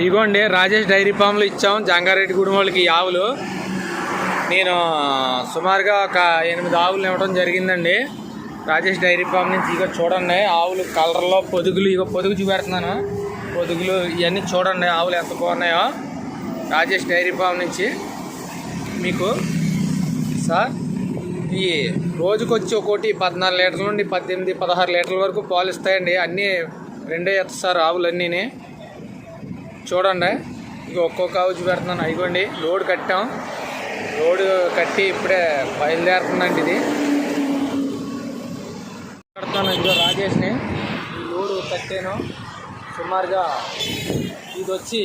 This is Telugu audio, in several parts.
ఇగోండి రాజేష్ డైరీ ఫామ్లో ఇచ్చాం. జంగారెడ్డి గుడి వాళ్ళకి ఆవులు. నేను సుమారుగా ఒక ఎనిమిది ఆవులు ఇవ్వడం జరిగిందండి. రాజేష్ డైరీ ఫామ్ నుంచి ఇక చూడండి ఆవులు కలర్లో పొదుగులు ఇక పొదుగు చూపెడుతున్నాను. పొదుగులు ఇవన్నీ చూడండి ఆవులు ఎంత బాగున్నాయో. రాజేష్ డైరీ ఫామ్ నుంచి మీకు సార్ ఈ రోజుకొచ్చి ఒకటి పద్నాలుగు లీటర్ల నుండి పద్దెనిమిది పదహారు లీటర్ల వరకు పాలు ఇస్తాయండి. అన్నీ రెండే ఎత్తారు ఆవులు అన్నీని చూడండి. ఇక ఒక్కొక్క ఆవు పెడుతున్నాను. అయిగోండి లోడ్ కట్టాం. లోడ్ కట్టి ఇప్పుడే బయలుదేరుతుందండి ఇది. పెడతాను ఇదిగో రాజేష్ని. ఈ లోడ్ కట్టాను. సుమారుగా ఇది వచ్చి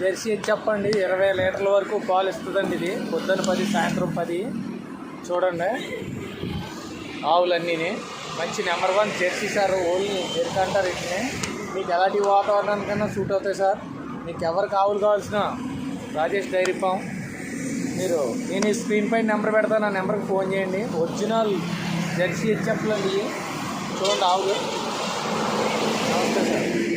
జెర్సీ చెప్పండి. ఇరవై లీటర్ల వరకు పాలు ఇస్తుందండి ఇది. పొద్దున పది సాయంత్రం పది. చూడండి. ఆవులన్నీని. మంచి number one jersey sir only jersey అంటారు వీటిని మీకు ఎలాంటి వాతావరణానికైనా సూట్ అవుతాయి సార్. మీకు ఎవరికి ఆవులు కావాల్సిన రాజేష్ డైరీ ఫామ్. మీరు నేను ఈ స్క్రీన్ పై నెంబర్ పెడతాను ఆ నెంబర్కి ఫోన్ చేయండి. ఒరిజినల్ జెర్సీ హెచ్ఎఫ్లు అండి చూడండి ఆవులు. నమస్తే సార్.